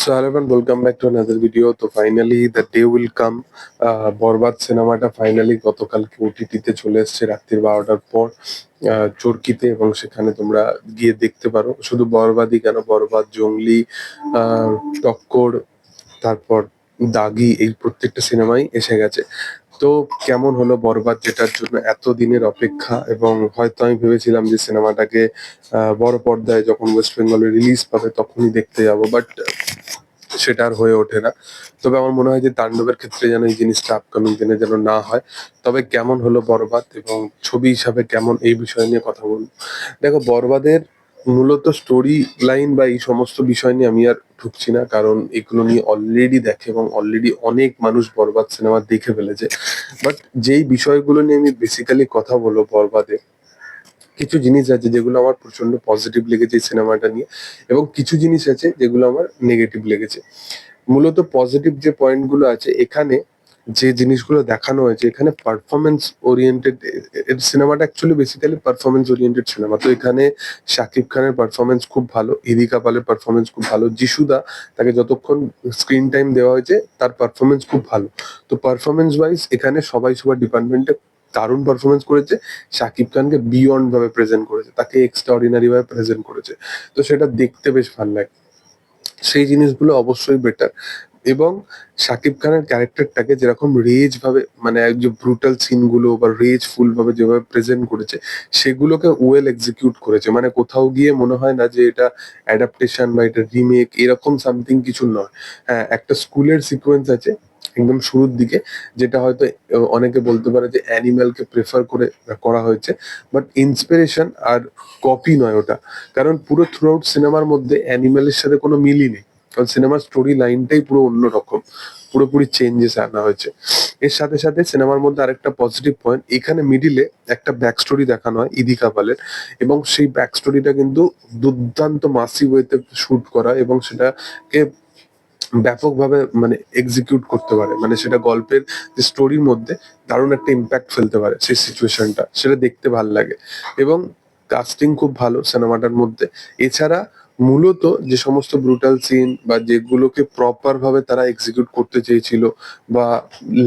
So, hello and welcome back to another video. তো finally the day will come বরবাদ সিনেমাটা finally গতকালকে ওটিটিতে চলে এসেছে রাত্রির বারোটার পর। চরকিতে এবং সেখানে তোমরা গিয়ে দেখতে পারো। শুধু বরবাদই কেন? বরবাদ, জঙ্গলি টক্কর, তারপর দাগি এই প্রত্যেকটা সিনেমাই এসে গেছে। তো কেমন হলো বরবাদ যেটার জন্য এত দিনের অপেক্ষা? এবং হয়তো আমি ভেবেছিলাম যে সিনেমাটাকে বড় পর্দায় যখন ওয়েস্ট বেঙ্গলে রিলিজ পাবে তখনই দেখতে যাব বাট সেটা আর হয়ে ওঠে না। তবে আমার মনে হয় যে তাণ্ডবের ক্ষেত্রে যেন এই জিনিসটা আপকামিং দিনে যেন না হয়। তবে কেমন হলো বরবাদ এবং ছবি হিসাবে কেমন এই বিষয় নিয়ে কথা বলব? দেখো, বরবাদের মূলত স্টোরি লাইন বা এই সমস্ত বিষয় নিয়ে আমি আর ঢুকছি না, কারণ এগুলো নিয়ে অলরেডি দেখে এবং অলরেডি অনেক মানুষ বরবাদ সিনেমা দেখে ফেলেছে। বাট যেই বিষয়গুলো নিয়ে আমি বেসিক্যালি কথা বলব বরবাদে, কিছু জিনিস আছে যেগুলো আমার প্রচণ্ড পজিটিভ লেগেছে সিনেমাটা নিয়ে এবং কিছু জিনিস আছে যেগুলো আমার নেগেটিভ লেগেছে। মূলত পজিটিভ যে পয়েন্টগুলো আছে, এখানে যে জিনিসগুলো দেখানো হয়েছে, এখানে পারফরমেন্স ওরিয়েন্টেড সিনেমাটা actually basically performance oriented cinema তো এখানে শাকিব খানের পারফরমেন্স খুব ভালো, ইদিকা পালের পারফরমেন্স খুব ভালো, যিশুদা তাকে যতক্ষণ স্ক্রিন টাইম দেওয়া হয়েছে, তার পারফরমেন্স খুব ভালো। তো পারফরমেন্স ওয়াইজ এখানে সবাই সবার ডিপার্টমেন্টে দারুণ পারফরমেন্স করেছে। শাকিব খানকে বিয়ন্ড ভাবে প্রেজেন্ট করেছে, তাকে এক্সট্রা অর্ডিনারি ভাবে প্রেজেন্ট করেছে। তো সেটা দেখতে বেশ ভালো লাগে। সেই জিনিসগুলো অবশ্যই বেটার এবং শাকিব খানের ক্যারেক্টারটাকে যেরকম রেজ ভাবে মানে যে ব্রুটাল সিনগুলো বা রেজ ফুল ভাবে যেভাবে প্রেজেন্ট করেছে, সেগুলোকে ওয়েল এক্সিকিউট করেছে। মানে কোথাও গিয়ে মনে হয় না যে এটা অ্যাডাপ্টেশন বা এটা রিমেক এরকম সামথিং কিছু নয়। হ্যাঁ একটা স্কুলের সিকোয়েন্স আছে একদম শুরুর দিকে, যেটা হয়তো অনেকে বলতে পারে যে অ্যানিম্যালকে প্রেফার করে করা হয়েছে বাট ইন্সপিরেশন আর কপি নয় ওটা। কারণ পুরো থ্রু আউট সিনেমার মধ্যে অ্যানিম্যালের সাথে কোনো মিলই নেই। কারণ সিনেমার স্টোরি লাইনটাই পুরো অন্যরকম পুরোপুরি চেঞ্জেস আনা হয়েছে। এর সাথে সাথে সিনেমার মধ্যে আরেকটা পজিটিভ পয়েন্ট এখানে মিডিলে একটা ব্যাক স্টোরি দেখানো হয় ইদি কাপালের। এবং সেই ব্যাক স্টোরিটা কিন্তু দুর্দান্ত মাসি ওয়েতে শুট করা এবং সেটাকে ব্যাপকভাবে মানে এক্সিকিউট করতে পারে। মানে সেটা গল্পের যে স্টোরির মধ্যে দারুণ একটা ইম্প্যাক্ট ফেলতে পারে সেই সিচুয়েশনটা সেটা দেখতে ভালো লাগে। এবং কাস্টিং খুব ভালো সিনেমাটার মধ্যে। এছাড়া মূলত যে সমস্ত ব্রুটাল সিন বা যেগুলোকে প্রপার ভাবে তারা এক্সিকিউট করতে চেয়েছিল বা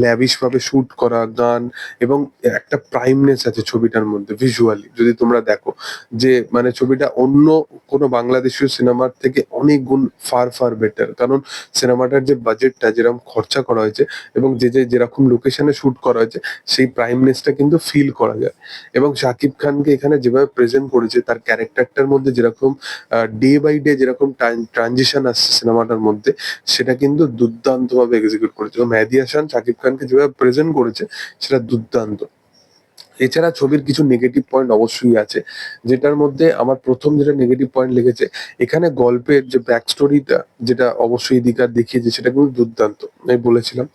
ল্যাভিশ ভাবে শুট করা গান এবং একটা প্রাইমনেস আছে ছবিটার মধ্যে ভিজুয়ালি যদি তোমরা দেখো যে মানে ছবিটা অন্য কোনো বাংলাদেশীয় সিনেমার থেকে অনেক গুণ ফার ফার বেটার কারণ সিনেমাটার যে বাজেটটা যেরকম খরচা করা হয়েছে এবং যে যে, যেরকম লোকেশনে শুট করা হয়েছে, সেই প্রাইমনেসটা কিন্তু ফিল করা যায়। এবং শাকিব খানকে এখানে যেভাবে প্রেজেন্ট করেছে, তার ক্যারেক্টারটার মধ্যে যেরকম ডে বাই ডে যেরকম ট্রানজিশন আসছে সিনেমাটার মধ্যে, সেটা কিন্তু দুর্দান্ত ভাবে এক্সিকিউট করেছে মেহেদি হাসান শাকিব খানকে যেভাবে প্রেজেন্ট করেছে, সেটা দুর্দান্ত। এছাড়া ছবির কিছু নেগেটিভ পয়েন্ট অবশ্যই আছে, যেটার মধ্যে আমার প্রথম যেটা নেগেটিভ পয়েন্ট লেগেছে, এখানে গল্পের যে ব্যাক স্টোরিটা যেটা অবশ্যই দিকার দেখিয়েছে, সেটা কিন্তু দুর্দান্ত, আমি বলেছিলাম।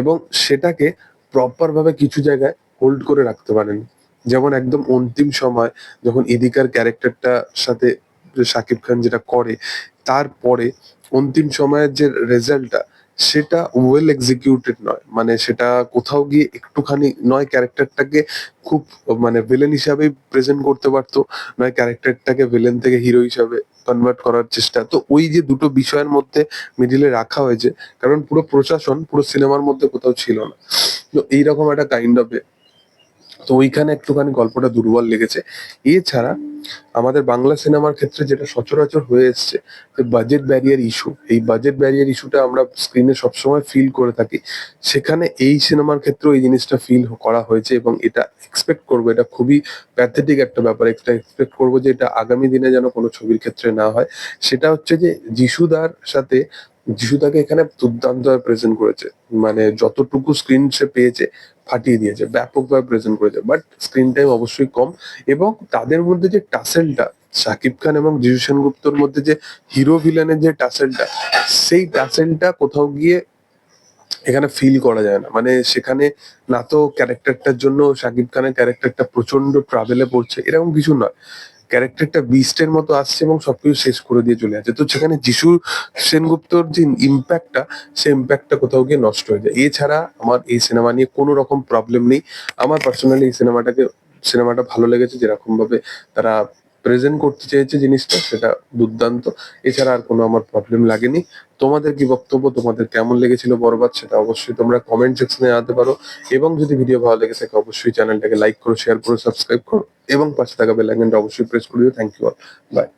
এবং সেটাকে প্রপার ভাবে কিছু জায়গায় হোল্ড করে রাখতে পারেন। যেমন একদম অন্তিম সময়, যখন ইদিকার ক্যারেক্টারটার সাথে শাকিব খান যেটা করে, তারপরে অন্তিম সময়ের যে রেজাল্টটা সেটা ওয়েল এক্সিকিউটেড নয়। মানে সেটা কোথাও গিয়ে একটুখানি নয় ক্যারেক্টারটাকে খুব মানে ভিলেন হিসাবে প্রেজেন্ট করতে পারতো, নয় ক্যারেক্টারটাকে ভিলেন থেকে হিরো হিসাবে কনভার্ট করার চেষ্টা। তো ওই যে দুটো বিষয়ের মধ্যে মিডিলে রাখা হয়েছে, কারণ পুরো প্রশাসন, পুরো সিনেমার মধ্যে কোথাও ছিল না। তো এইরকম একটা কাইন্ড অফ তো ওইখানে একটুখানি গল্পটা দুর্বল লেগেছে। এছাড়া আমাদের বাংলা সিনেমার ক্ষেত্রে যেটা সচরাচর হয়ে এসছে, যে বাজেট ব্যারিয়ার ইস্যু এই বাজেট ব্যারিয়ার ইস্যুটা আমরা স্ক্রিনে সবসময় ফিল করে থাকি। সেখানে এই সিনেমার ক্ষেত্রেও এই জিনিসটা ফিল করা হয়েছে এবং এটা এক্সপেক্ট করব, এটা খুবই প্যাথেটিক একটা ব্যাপার। একটা এক্সপেক্ট করব যে এটা আগামী দিনে যেন কোনো ছবির ক্ষেত্রে না হয়। সেটা হচ্ছে যে যিশুদার সাথে, যিশুদাকে এখানে দুর্দান্ত প্রেজেন্ট করেছে। মানে যতটুকু স্ক্রিন সে পেয়েছে ফাটিয়ে দিয়েছে, ব্যাপকভাবে প্রেজেন্ট করেছে। বাট স্ক্রিন টাইম অবশ্যই কম এবং তাদের মধ্যে যে টাসেলটা শাকিব খান এবং যিশু গুপ্তর মধ্যে যে হিরো ভিলেনের যে টাসেলটা, সেই টাসেলটা কোথাও গিয়ে এখানে ফিল করা যায় না। মানে সেখানে না তো ক্যারেক্টারটার জন্য শাকিব খানের ক্যারেক্টারটা প্রচণ্ড ট্রাভেলে পড়ছে। এরকম কিছু নয়। ক্যারেক্টারটা বিস্টের মতো আসছে এবং সবকিছু শেষ করে দিয়ে চলে যাচ্ছে। তো সেখানে যিশু সেনগুপ্তর যে ইম্প্যাক্টটা, সেই ইম্প্যাক্টটা কোথাও গিয়ে নষ্ট হয়ে যায়। এছাড়া আমার এই সিনেমা নিয়ে কোনো রকম প্রবলেম নেই। আমার পার্সোনালি এই সিনেমাটাকে, সিনেমাটা ভালো লেগেছে যেরকম ভাবে তারা প্রেজেন্ট করতে চেয়েছে জিনিসটা, সেটা দুর্দান্ত। এছাড়া আর কোনো আমার প্রবলেম লাগেনি। তোমাদের কি বক্তব্য, তোমাদের কেমন লেগেছিল বরবাদ, সেটা অবশ্যই তোমরা কমেন্ট সেকশনে আনতে পারো। এবং যদি ভিডিও ভালো লেগে থাকে, অবশ্যই চ্যানেলটাকে লাইক করো শেয়ার করো সাবস্ক্রাইব করো, এবং পাশে থাকা বেল অবশ্যই প্রেস করে দিও। Thank you all by